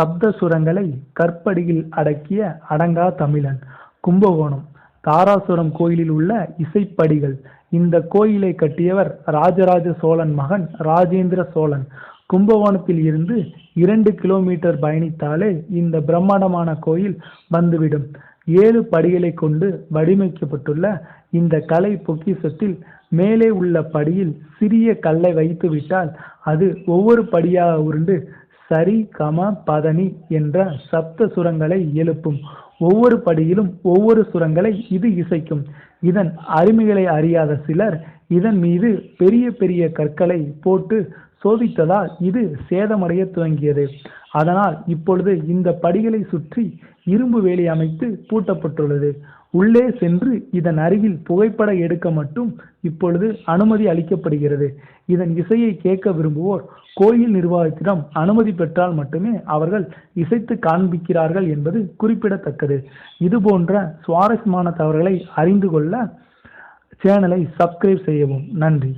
சப்த சுரங்களை கற்படியில் அடக்கிய அடங்கா தமிழன். கும்பகோணம் தாராசுரம் கோயிலில் உள்ள இசைப்படிகள். இந்த கோயிலை கட்டியவர் ராஜராஜ சோழன் மகன் ராஜேந்திர சோழன். கும்பகோணத்தில் இருந்து இரண்டு கிலோமீட்டர் பயணித்தாலே இந்த பிரம்மாண்டமான கோயில் வந்துவிடும். ஏழு படிகளை கொண்டு வடிவமைக்கப்பட்டுள்ள இந்த கலை பொக்கிசத்தில் மேலே உள்ள படியில் சிறிய கல்லை வைத்து விட்டால் அது ஒவ்வொரு படியாக உருண்டு சரி கம பதனி என்ற சப்த சுரங்களை எழுப்பும். ஒவ்வொரு படியிலும் ஒவ்வொரு சுரங்களை இது இசைக்கும். இதன் அருமைகளை அறியாத சிலர் இதன் மீது பெரிய பெரிய கற்களை போட்டு சோதித்ததால் இது சேதமடைய துவங்கியது. அதனால் இப்பொழுது இந்த படிகளை சுற்றி இரும்பு வேலி அமைத்து பூட்டப்பட்டுள்ளது. உள்ளே சென்று இதன் அருகில் புகைப்பட எடுக்க மட்டும் இப்பொழுது அனுமதி அளிக்கப்படுகிறது. இதன் இசையை கேட்க விரும்புவோர் கோயில் நிர்வாகத்திடம் அனுமதி பெற்றால் மட்டுமே அவர்கள் இசைத்து காண்பிக்கிறார்கள் என்பது குறிப்பிடத்தக்கது. இதுபோன்ற சுவாரஸ்யமான தவறுகளை அறிந்து கொள்ள சேனலை சப்ஸ்கிரைப் செய்யவும். நன்றி.